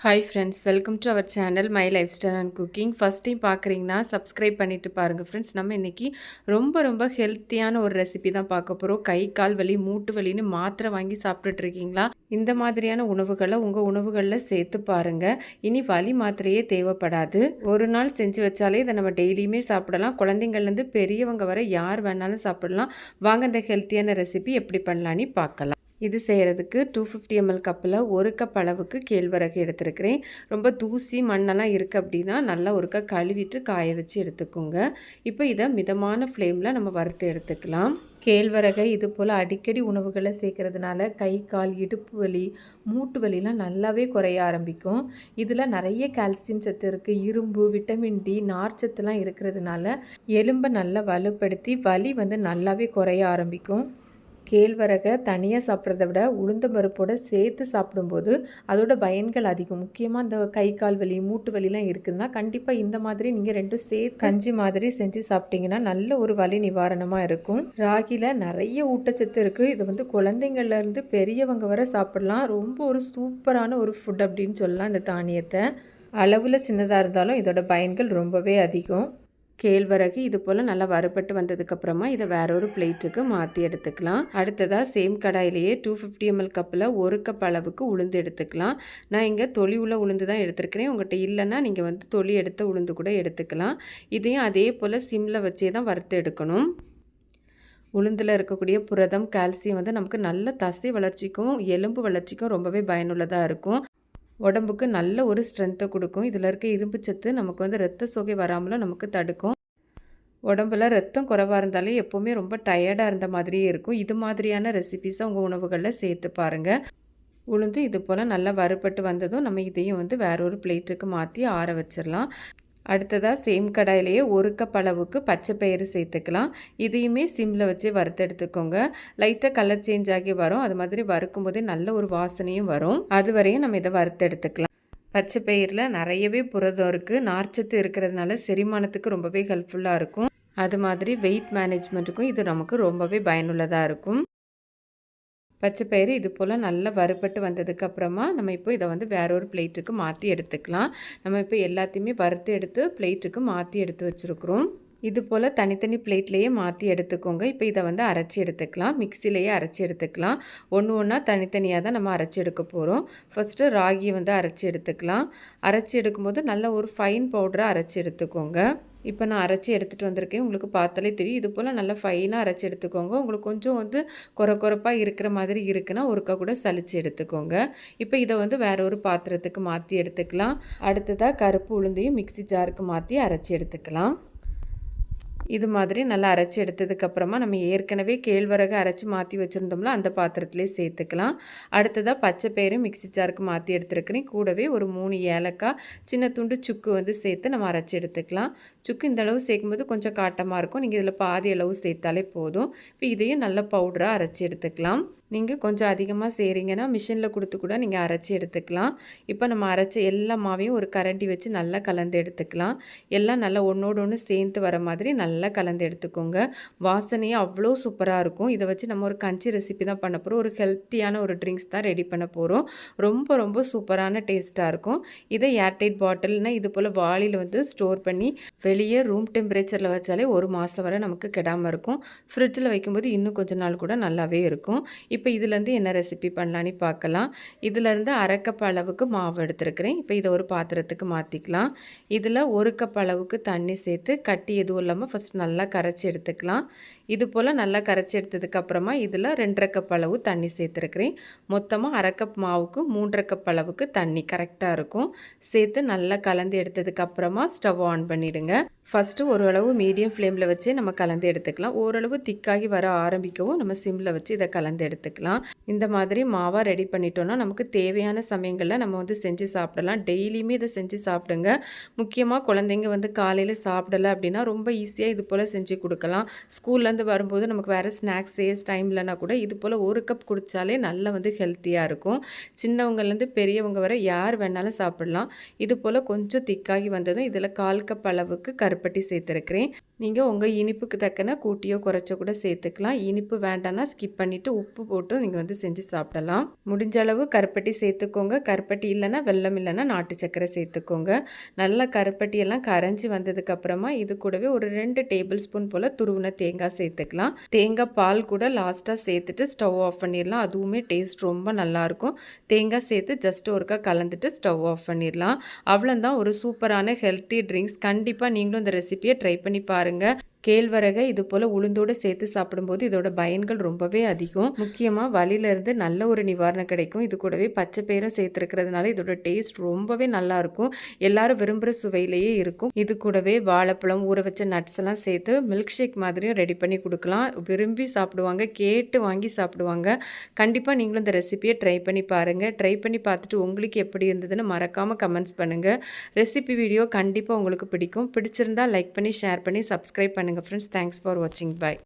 Hi friends welcome to our channel my lifestyle and cooking first time பார்க்குறீங்கன்னா subscribe பண்ணிவிட்டு பாருங்கள் friends நம்ம இன்றைக்கி ரொம்ப ரொம்ப ஹெல்த்தியான ஒரு ரெசிபி தான் பார்க்க போகிறோம் கை கால் வலி மூட்டு வலின்னு மாத்திரை வாங்கி சாப்பிட்டுட்ருக்கீங்களா இந்த மாதிரியான உணவுகளை உங்கள் உணவுகளில் சேர்த்து பாருங்கள் இனி வலி மாத்திரையே தேவைப்படாது. ஒரு நாள் செஞ்சு வச்சாலே இதை நம்ம டெய்லியுமே சாப்பிடலாம். குழந்தைங்கள்லேருந்து பெரியவங்க வரை யார் வேணாலும் சாப்பிடலாம். வாங்க இந்த ஹெல்த்தியான ரெசிபி எப்படி பண்ணலான்னு பார்க்கலாம். இது செய்கிறதுக்கு டூ ஃபிஃப்டி எம்எல் கப்பில் ஒரு கப் அளவுக்கு கேழ்வரகு எடுத்துருக்கிறேன். ரொம்ப தூசி மண்ணெல்லாம் இருக்குது அப்படின்னா நல்லா ஒருக்கா கழுவிட்டு காய வச்சு எடுத்துக்கோங்க. இப்போ இதை மிதமான ஃப்ளேமில் நம்ம வறுத்து எடுத்துக்கலாம். கேழ்வரகை இது போல் அடிக்கடி உணவுகளை சேர்க்கறதுனால கை கால் இடுப்பு வலி மூட்டு வலிலாம் நல்லாவே குறைய ஆரம்பிக்கும். இதில் நிறைய கால்சியம் சத்து இருக்குது இரும்பு விட்டமின் டி நார்ச்சத்துலாம் இருக்கிறதுனால எலும்பை நல்லா வலுப்படுத்தி வலி வந்து நல்லாவே குறைய ஆரம்பிக்கும். கேழ்வரகை தனியாக சாப்பிட்றத விட உளுந்த பருப்போடு சேர்த்து சாப்பிடும்போது அதோட பயன்கள் அதிகம். முக்கியமாக இந்த கை கால் வலி மூட்டு வலிலாம் இருக்குதுன்னா கண்டிப்பாக இந்த மாதிரி நீங்கள் ரெண்டும் சேர்த்து கஞ்சி மாதிரி செஞ்சு சாப்பிட்டீங்கன்னா நல்ல ஒரு வலி நிவாரணமாக இருக்கும். ராகியில் நிறைய ஊட்டச்சத்து இருக்குது இது வந்து குழந்தைங்கள்லேருந்து பெரியவங்க வர சாப்பிடலாம். ரொம்ப ஒரு சூப்பரான ஒரு ஃபுட் அப்படின்னு சொல்லலாம் இந்த தானியத்தை. அளவில் சின்னதாக இருந்தாலும் இதோட பயன்கள் ரொம்பவே அதிகம். கேழ்வரகு இது போல் நல்லா வறுபட்டு வந்ததுக்கப்புறமா இதை வேற ஒரு பிளேட்டுக்கு மாற்றி எடுத்துக்கலாம். அடுத்ததாக சேம் கடாயிலேயே டூ ஃபிஃப்டி எம்எல் கப்பில் ஒரு கப் அளவுக்கு உளுந்து எடுத்துக்கலாம். நான் இங்கே தொளி உள்ள உளுந்து தான் எடுத்துருக்கிறேன். உங்கள்கிட்ட இல்லைன்னா நீங்கள் வந்து தொளி எடுத்த உளுந்து கூட எடுத்துக்கலாம். இதையும் அதே போல் சிம்மில் வச்சே தான் வறுத்து எடுக்கணும். உளுந்தில் இருக்கக்கூடிய புரதம் கால்சியம் வந்து நமக்கு நல்ல தசை வளர்ச்சிக்கும் எலும்பு வளர்ச்சிக்கும் ரொம்பவே பயனுள்ளதாக இருக்கும். உடம்புக்கு நல்ல ஒரு ஸ்ட்ரென்த்தை கொடுக்கும். இதில் இருக்க இரும்பு சத்து நமக்கு வந்து ரத்த சோகை வராமலும் நமக்கு தடுக்கும். உடம்புல ரத்தம் குறைவாக இருந்தாலே எப்போவுமே ரொம்ப டயர்டாக இருந்த மாதிரியே இருக்கும். இது மாதிரியான ரெசிபிஸை உங்கள் உணவுகளில் சேர்த்து பாருங்கள் உளுந்து இது போல் நல்லா வறுபட்டு வந்ததும் நம்ம இதையும் வந்து வேற ஒரு பிளேட்டுக்கு மாற்றி ஆற வச்சிடலாம் அடுத்ததாக சேம் கடாயிலேயே ஒரு கப் அளவுக்கு பச்சை பயிறு சேர்த்துக்கலாம். இதையுமே சிம்மில் வச்சு வறுத்தெடுத்துக்கோங்க லைட்டாக கலர் சேஞ்ச் ஆகி வரும். அது மாதிரி வறுக்கும் போதே நல்ல ஒரு வாசனையும் வரும். அது வரையும் நம்ம இதை வறுத்தெடுத்துக்கலாம் பச்சை பயிரில் நிறையவே புரதம் இருக்குது நார்ச்சத்து இருக்கிறதுனால செரிமானத்துக்கு ரொம்பவே ஹெல்ப்ஃபுல்லாக இருக்கும். அது மாதிரி வெயிட் மேனேஜ்மெண்ட்டுக்கும் இது நமக்கு ரொம்பவே பயனுள்ளதாக இருக்கும். பச்சை பயிறு இது போல் நல்லா வறுபட்டு வந்ததுக்கப்புறமா நம்ம இப்போ இதை வந்து வேற ஒரு பிளேட்டுக்கு மாற்றி எடுத்துக்கலாம். நம்ம இப்போ எல்லாத்தையுமே வறுத்து எடுத்து பிளேட்டுக்கு மாற்றி எடுத்து வச்சுருக்குறோம். இது போல் தனித்தனி பிளேட்லேயே மாற்றி எடுத்துக்கோங்க. இப்போ இதை வந்து அரைச்சி எடுத்துக்கலாம். மிக்சிலேயே அரைச்சி எடுத்துக்கலாம். ஒன்று ஒன்றா தனித்தனியாக தான் நம்ம அரைச்சி எடுக்க போகிறோம் ஃபஸ்ட்டு ராகியை வந்து அரைச்சி எடுத்துக்கலாம். அரைச்சி எடுக்கும்போது நல்ல ஒரு ஃபைன் பவுடரை அரைச்சி எடுத்துக்கோங்க. இப்போ நான் அரைச்சி எடுத்துகிட்டு வந்திருக்கேன். உங்களுக்கு பார்த்தாலே தெரியும். இது போல் நல்லா ஃபைனாக அரைச்சி எடுத்துக்கோங்க. உங்களுக்கு கொஞ்சம் வந்து குறை குறைப்பாக இருக்கிற மாதிரி இருக்குன்னா ஒருக்கா கூட சளிச்சு எடுத்துக்கோங்க. இப்போ இதை வந்து வேற ஒரு பாத்திரத்துக்கு மாற்றி எடுத்துக்கலாம். அடுத்ததாக கருப்பு உளுந்தையும் மிக்சி ஜாருக்கு மாற்றி அரைச்சி எடுத்துக்கலாம். இது மாதிரி நல்லா அரைச்சி எடுத்ததுக்கப்புறமா நம்ம ஏற்கனவே கேழ்வரகு அரைச்சி மாற்றி வச்சுருந்தோம்ல அந்த பாத்திரத்துலேயே சேர்த்துக்கலாம். அடுத்ததாக பச்சை பயிரும் மிக்சி ஜாருக்கு மாற்றி எடுத்துருக்கிறேன். கூடவே ஒரு மூணு ஏலக்காய் சின்ன துண்டு சுக்கு வந்து சேர்த்து நம்ம அரைச்சி எடுத்துக்கலாம். சுக்கு இந்த அளவு சேர்க்கும்போது கொஞ்சம் காட்டமாக இருக்கும். நீங்கள் இதில் பாதி அளவு சேர்த்தாலே போதும். இப்போ இதையும் நல்ல பவுடராக அரைச்சி எடுத்துக்கலாம். நீங்கள் கொஞ்சம் அதிகமாக செய்கிறீங்கன்னா மிஷினில் கொடுத்து கூட நீங்கள் அரைச்சி எடுத்துக்கலாம். இப்போ நம்ம அரைச்ச எல்லா மாவையும் ஒரு கரண்டி வச்சு நல்லா கலந்து எடுத்துக்கலாம். எல்லாம் நல்லா ஒன்றோடு ஒன்று சேர்ந்து வர மாதிரி நல்லா கலந்து எடுத்துக்கோங்க. வாசனையே அவ்வளோ சூப்பராக இருக்கும். இதை வச்சு நம்ம ஒரு கஞ்சி ரெசிபி தான் பண்ண போகிறோம் ஒரு ஹெல்த்தியான ஒரு ட்ரிங்க்ஸ் தான் ரெடி பண்ண போகிறோம் ரொம்ப ரொம்ப சூப்பரான டேஸ்ட்டாக இருக்கும். இதை ஏர்டைட் பாட்டில்னா இது போல் வாளியில் வந்து ஸ்டோர் பண்ணி வெளியே ரூம் டெம்பரேச்சரில் வச்சாலே ஒரு மாதம் வரை நமக்கு கெடாமல் இருக்கும். ஃப்ரிட்ஜில் வைக்கும்போது இன்னும் கொஞ்ச நாள் கூட நல்லாவே இருக்கும். இப்போ இதுலேருந்து என்ன ரெசிபி பண்ணலான்னு பார்க்கலாம். இதுலேருந்து அரை கப் அளவுக்கு மாவு எடுத்துருக்கிறேன். இப்போ இதை ஒரு பாத்திரத்துக்கு மாற்றிக்கலாம் இதில் ஒரு கப் அளவுக்கு தண்ணி சேர்த்து கட்டி எதுவும் இல்லாமல் ஃபஸ்ட் நல்லா கரைச்சி எடுத்துக்கலாம். இது போல் நல்லா கரைச்சி எடுத்ததுக்கப்புறமா இதில் ரெண்டரை கப் அளவு தண்ணி சேர்த்துருக்கிறேன். மொத்தமாக அரை கப் மாவுக்கு மூன்றரை கப் அளவுக்கு தண்ணி கரெக்டாக இருக்கும். சேர்த்து நல்லா கலந்து எடுத்ததுக்கப்புறமா ஸ்டவ் ஆன் பண்ணிவிடுங்க ஃபஸ்ட்டு ஓரளவு மீடியம் ஃப்ளேமில் வச்சு நம்ம கலந்து எடுத்துக்கலாம். ஓரளவு திக்காகி வர ஆரம்பிக்கவும் நம்ம சிம்மில் வச்சு இதை கலந்து எடுத்துக்கலாம். இந்த மாதிரி மாவாக ரெடி பண்ணிட்டோன்னா நமக்கு தேவையான சமயங்களில் நம்ம வந்து செஞ்சு சாப்பிடலாம். டெய்லியுமே இதை செஞ்சு சாப்பிடுங்க. முக்கியமாக குழந்தைங்க வந்து காலையில் சாப்பிடலை அப்படின்னா ரொம்ப ஈஸியாக இது போல் செஞ்சு கொடுக்கலாம். ஸ்கூல்லேருந்து வரும்போது நமக்கு வேறு ஸ்நாக்ஸ் டைம் டைம்லனா கூட இது போல் ஒரு கப் குடித்தாலே நல்லா வந்து ஹெல்த்தியாக இருக்கும். சின்னவங்கலேருந்து பெரியவங்க வரை யார் வேணாலும் சாப்பிடலாம். இது போல் கொஞ்சம் திக்காகி வந்ததும் இதில் கால் கப் அளவுக்கு கருப்பட்டி சேர்த்துருக்கிறேன். நீங்கள் உங்கள் இனிப்புக்கு தக்கன கூட்டியோ குறைச்சோ கூட சேர்த்துக்கலாம். இனிப்பு வேண்டாம்னா ஸ்கிப் பண்ணிவிட்டு உப்பு போட்டு நீங்கள் வந்து செஞ்சு சாப்பிடலாம். முடிஞ்ச அளவு கருப்பட்டி சேர்த்துக்கோங்க. கருப்பட்டி இல்லைன்னா வெல்லம் இல்லைன்னா நாட்டு சர்க்கரை சேர்த்துக்கோங்க. நல்லா கருப்பட்டியெல்லாம் கரைஞ்சி வந்ததுக்கப்புறமா இது கூடவே ஒரு ரெண்டு டேபிள் ஸ்பூன் போல் துருவின தேங்காய் சேர்த்துக்கலாம். தேங்காய் பால் கூட லாஸ்ட்டாக சேர்த்துட்டு ஸ்டவ் ஆஃப் பண்ணிடலாம். அதுவுமே டேஸ்ட் ரொம்ப நல்லாயிருக்கும் தேங்காய் சேர்த்து ஜஸ்ட் ஒருக்கா கலந்துட்டு ஸ்டவ் ஆஃப் பண்ணிடலாம். அவ்வளோதான் ஒரு சூப்பரான ஹெல்த்தி ட்ரிங்க்ஸ். கண்டிப்பாக நீங்களும் இந்த ரெசிபியை ட்ரை பண்ணி பாருங்கள் கேழ்வரகை இது போல் உளுந்தோடு சேர்த்து சாப்பிடும்போது இதோட பயன்கள் ரொம்பவே அதிகம். முக்கியமாக வலியிலேருந்து நல்ல ஒரு நிவாரணம் கிடைக்கும். இது கூடவே பச்சை பயிரும் சேர்த்துருக்கிறதுனால இதோட டேஸ்ட் ரொம்பவே நல்லாயிருக்கும் எல்லாரும் விரும்புகிற சுவையிலேயே இருக்கும். இது கூடவே வாழைப்பழம் ஊற வச்ச நட்ஸ் எல்லாம் சேர்த்து மில்க் ஷேக் மாதிரியும் ரெடி பண்ணி கொடுக்கலாம். விரும்பி சாப்பிடுவாங்க கேட்டு வாங்கி சாப்பிடுவாங்க. கண்டிப்பாக நீங்களும் இந்த ரெசிபியை ட்ரை பண்ணி பாருங்கள் ட்ரை பண்ணி பார்த்துட்டு உங்களுக்கு எப்படி இருந்ததுன்னு மறக்காமல் கமெண்ட்ஸ் பண்ணுங்கள் ரெசிபி வீடியோ கண்டிப்பாக உங்களுக்கு பிடிக்கும். பிடிச்சிருந்தா லைக் பண்ணி ஷேர் பண்ணி சப்ஸ்கிரைப் பண்ணுங்கள் ஃப்ரெண்ட்ஸ் தேங்க்ஸ் ஃபார் வாட்சிங் பை